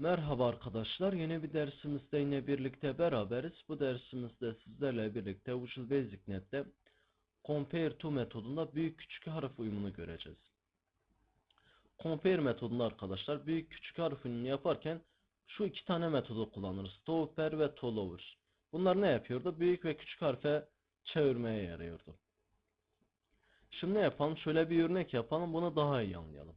Merhaba arkadaşlar. Yeni bir dersimizde yine birlikte beraberiz. Bu dersimizde sizlerle birlikte Visual Basic Net'te Compare to metodunda büyük küçük harf uyumunu göreceğiz. Compare metodunda arkadaşlar büyük küçük harf uyumunu yaparken şu iki tane metodu kullanırız. Topper ve Tolover. Bunlar ne yapıyordu? Büyük ve küçük harfe çevirmeye yarıyordu. Şimdi ne yapalım? Şöyle bir örnek yapalım. Bunu daha iyi anlayalım.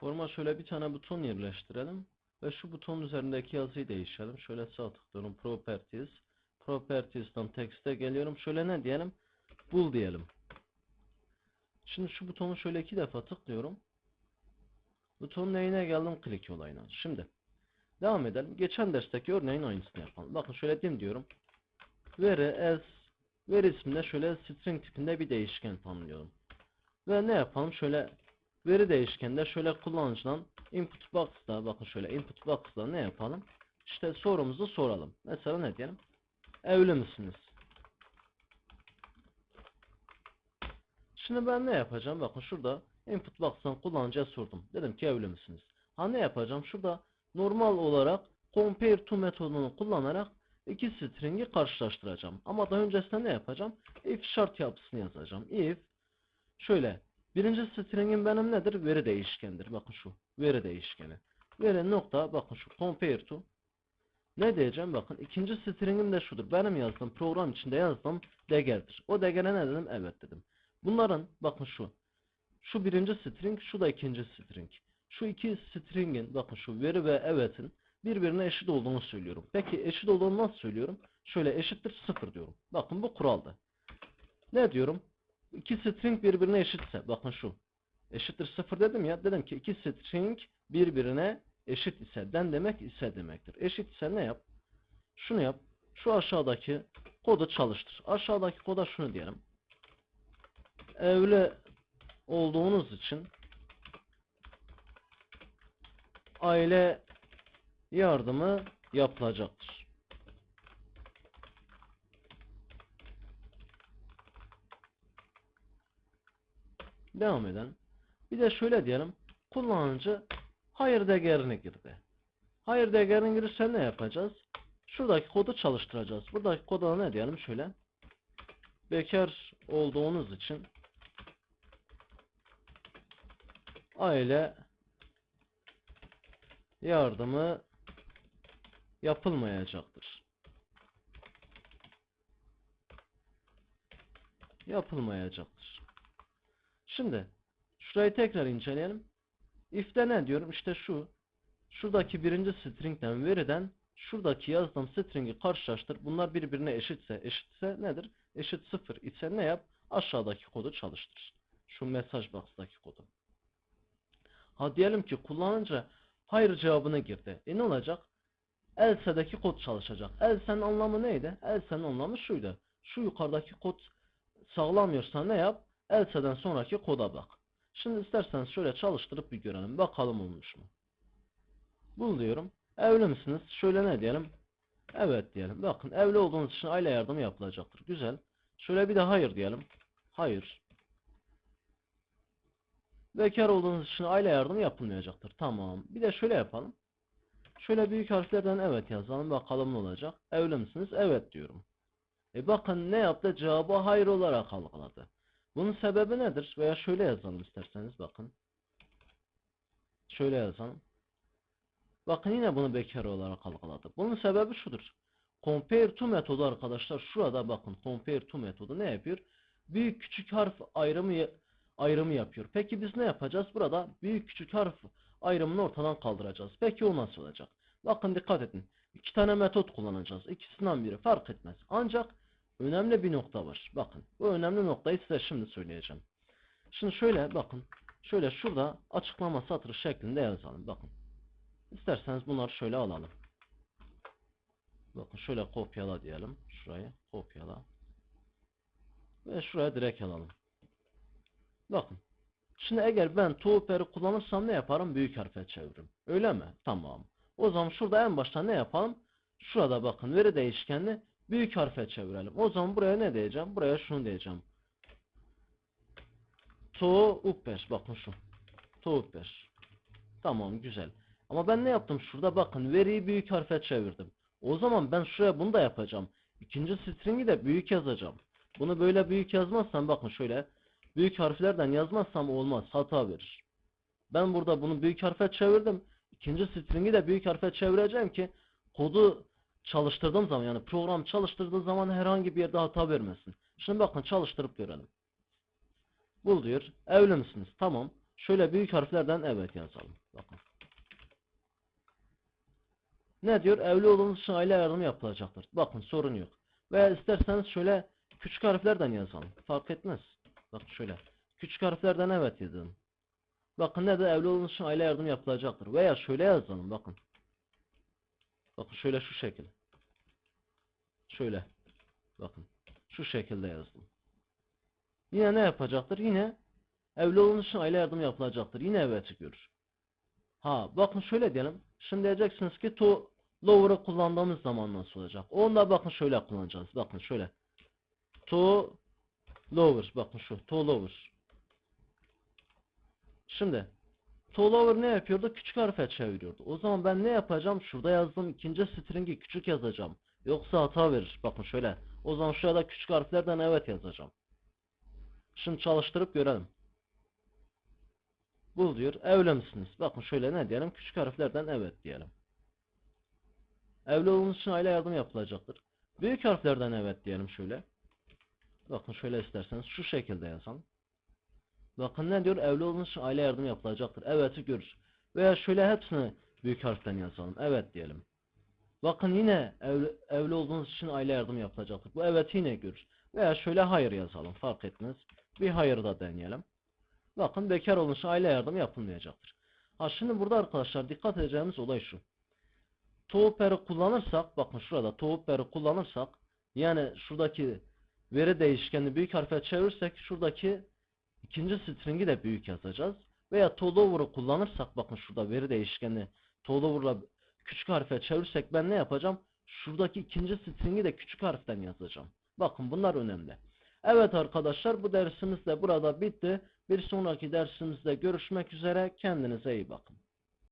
Forma şöyle bir tane buton yerleştirelim ve şu butonun üzerindeki yazıyı değiştirelim. Şöyle sağ tıklıyorum Properties. Properties'tan Text'e geliyorum. Şöyle ne diyelim? Bul diyelim. Şimdi şu butonu şöyle iki defa tıklıyorum. Butonun neyine geldim? Click olayına. Şimdi devam edelim. Geçen dersteki örneğin aynısını yapalım. Bakın şöyle dim diyorum. Veri as veri isminde şöyle string tipinde bir değişken tanımlıyorum. Ve ne yapalım? Şöyle veri değişkeninde şöyle kullanıcıdan input box'ta bakın şöyle input box'ta ne yapalım? İşte sorumuzu soralım. Mesela ne diyelim? Evli misiniz? Şimdi ben ne yapacağım? Bakın şurada input box'tan kullanıcıya sordum. Dedim ki evli misiniz? Ha ne yapacağım? Şurada normal olarak compare to metodunu kullanarak iki string'i karşılaştıracağım. Ama daha öncesinde ne yapacağım? If şart yapısını yazacağım. If şöyle Birinci string'im benim nedir? Veri değişkendir. Bakın şu. Veri değişkeni. Veri nokta. Bakın şu. Compare to. Ne diyeceğim? Bakın ikinci string'im de şudur. Benim yazdığım program içinde yazdığım değerdir. O değere ne dedim? Evet dedim. Bunların bakın şu. Şu birinci string. Şu da ikinci string. Şu iki string'in bakın şu veri ve evet'in birbirine eşit olduğunu söylüyorum. Peki eşit olduğunu nasıl söylüyorum? Şöyle eşittir sıfır diyorum. Bakın bu kuraldı. Ne diyorum? İki string birbirine eşitse bakın şu eşittir sıfır dedim ya dedim ki iki string birbirine eşit ise den demek ise demektir. Eşit ise ne yap? Şunu yap. Şu aşağıdaki kodu çalıştır. Aşağıdaki koda şunu diyelim. Evli olduğunuz için aile yardımı yapılacaktır. Devam edelim. Bir de şöyle diyelim. Kullanıcı hayır değerini girdi. Hayır değerini girirse ne yapacağız? Şuradaki kodu çalıştıracağız. Buradaki koda ne diyelim? Şöyle. Bekar olduğunuz için aile yardımı yapılmayacaktır. Yapılmayacaktır. Şimdi şurayı tekrar inceleyelim. If'te ne diyorum? İşte şu. Şuradaki birinci string'den veriden şuradaki yazdığım string'i karşılaştır. Bunlar birbirine eşitse, eşitse nedir? Eşit sıfır ise ne yap? Aşağıdaki kodu çalıştır. Şu mesaj box'taki kodu. Ha diyelim ki kullanıcı hayır cevabını girdi. E ne olacak? Else'deki kod çalışacak. Else'nin anlamı neydi? Else'nin anlamı şuydu. Şu yukarıdaki kod sağlamıyorsa ne yap? Else'den sonraki koda bak. Şimdi isterseniz şöyle çalıştırıp bir görelim. Bakalım olmuş mu? Bul diyorum. Evli misiniz? Şöyle ne diyelim? Evet diyelim. Bakın evli olduğunuz için aile yardımı yapılacaktır. Güzel. Şöyle bir de hayır diyelim. Hayır. Bekar olduğunuz için aile yardımı yapılmayacaktır. Tamam. Bir de şöyle yapalım. Şöyle büyük harflerden evet yazalım. Bakalım ne olacak. Evli misiniz? Evet diyorum. E bakın ne yaptı? Cevabı hayır olarak algıladı. Bunun sebebi nedir? Veya şöyle yazalım isterseniz bakın. Şöyle yazalım. Bakın yine bunu bekar olarak algıladı. Bunun sebebi şudur. Compare to metodu arkadaşlar şurada bakın compare to metodu ne yapıyor? Büyük küçük harf ayrımı ayrımı yapıyor. Peki biz ne yapacağız? Burada büyük küçük harf ayrımını ortadan kaldıracağız. Peki o nasıl olacak? Bakın dikkat edin. İki tane metot kullanacağız. İkisinden biri fark etmez. Ancak önemli bir nokta var. Bakın bu önemli noktayı size şimdi söyleyeceğim. Şimdi şöyle bakın. Şöyle şurada açıklama satırı şeklinde yazalım. Bakın. İsterseniz bunları şöyle alalım. Bakın şöyle kopyala diyelim. Şurayı kopyala. Ve şuraya direkt alalım. Bakın. Şimdi eğer ben to operi kullanırsam ne yaparım? Büyük harfe çeviririm. Öyle mi? Tamam. O zaman şurada en başta ne yapalım? Şurada bakın veri değişkenini büyük harfe çevirelim. O zaman buraya ne diyeceğim? Buraya şunu diyeceğim. To upper. Bakın şu. To upper. Tamam güzel. Ama ben ne yaptım? Şurada bakın veriyi büyük harfe çevirdim. O zaman ben şuraya bunu da yapacağım. İkinci stringi de büyük yazacağım. Bunu böyle büyük yazmazsam bakın şöyle büyük harflerden yazmazsam olmaz. Hata verir. Ben burada bunu büyük harfe çevirdim. İkinci stringi de büyük harfe çevireceğim ki kodu çalıştırdığım zaman yani program çalıştırdığı zaman herhangi bir yerde hata vermesin. Şimdi bakın çalıştırıp görelim. Bul diyor. Evli misiniz? Tamam. Şöyle büyük harflerden evet yazalım. Bakın. Ne diyor? Evli olduğunuz için aile yardımı yapılacaktır. Bakın sorun yok. Veya isterseniz şöyle küçük harflerden yazalım. Fark etmez. Bakın şöyle. Küçük harflerden evet yazın. Bakın ne de evli olduğunuz için aile yardımı yapılacaktır. Veya şöyle yazalım bakın. Bakın şöyle şu şekil. Şöyle. Bakın. Şu şekilde yazdım. Yine ne yapacaktır? Yine evli olduğunuz için aile yardımı yapılacaktır. Yine evet görür. Ha bakın şöyle diyelim. Şimdi diyeceksiniz ki to lower'ı kullandığımız zaman nasıl olacak? Onu da bakın şöyle kullanacağız. Bakın şöyle. To lower. Bakın şu. To lower. Şimdi to lower ne yapıyordu? Küçük harfe çeviriyordu. O zaman ben ne yapacağım? Şurada yazdığım ikinci stringi küçük yazacağım. Yoksa hata verir. Bakın şöyle. O zaman şurada küçük harflerden evet yazacağım. Şimdi çalıştırıp görelim. Bul diyor. Evli misiniz? Bakın şöyle ne diyelim? Küçük harflerden evet diyelim. Evli olduğunuz için aile yardım yapılacaktır. Büyük harflerden evet diyelim şöyle. Bakın şöyle isterseniz şu şekilde yazalım. Bakın ne diyor? Evli olduğunuz için aile yardım yapılacaktır. Evet'i görür. Veya şöyle hepsini büyük harften yazalım. Evet diyelim. Bakın yine evli, evli olduğunuz için aile yardım yapılacaktır. Bu evet yine görür. Veya şöyle hayır yazalım. Fark etmez. Bir hayır da deneyelim. Bakın bekar olmuş aile yardımı yapılmayacaktır. Ha şimdi burada arkadaşlar dikkat edeceğimiz olay şu. Tooperi kullanırsak bakın şurada tooperi kullanırsak yani şuradaki veri değişkenini büyük harfe çevirirsek şuradaki ikinci stringi de büyük yazacağız. Veya tolover'ı kullanırsak bakın şurada veri değişkenini tolover'la küçük harfe çevirirsek ben ne yapacağım? Şuradaki ikinci stringi de küçük harften yazacağım. Bakın bunlar önemli. Evet arkadaşlar bu dersimiz de burada bitti. Bir sonraki dersimizde görüşmek üzere. Kendinize iyi bakın.